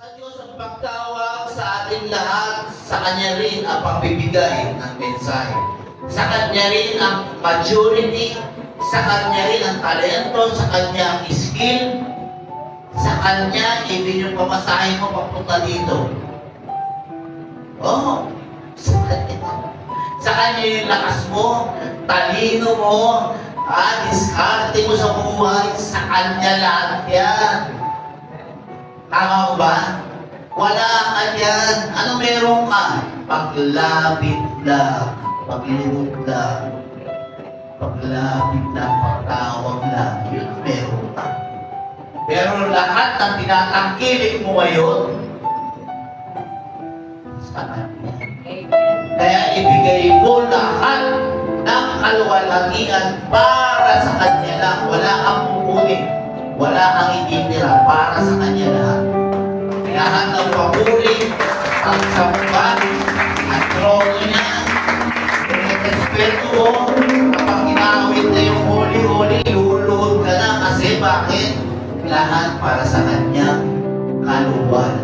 Sa Diyos ang pagtawag sa ating lahat, sa Kanya rin ang pagbibigay ng mensahe. Sa Kanya rin ang maturity, sa Kanya rin ang talento, sa Kanya ang skill, sa Kanya, ibig yung pamasahe mo papunta dito. Oo, sa Kanya. Sa Kanya yung lakas mo, talino mo, ah, diskarte mo sa buhay, sa Kanya lahat yan. Tama mo ba? Wala ka dyan. Ano meron ka? Paglapit lang. Paglingod lang. Paglapit lang. Pagtawag lang. Yun meron ka. Pero lahat ng tinatangkilik mo ngayon, sa kanya. Kaya ibigay mo lahat ng kaluwalhatian para sa kanya lang. Wala kang kukunin. Wala kang ititira para sa kanya. Lahat sampan, ang trono niya, ang respeto kapag ginawit na yung huli-huli, luluhod ka na kasi bakit? Lahat para sa kanyang kaluwalhatian.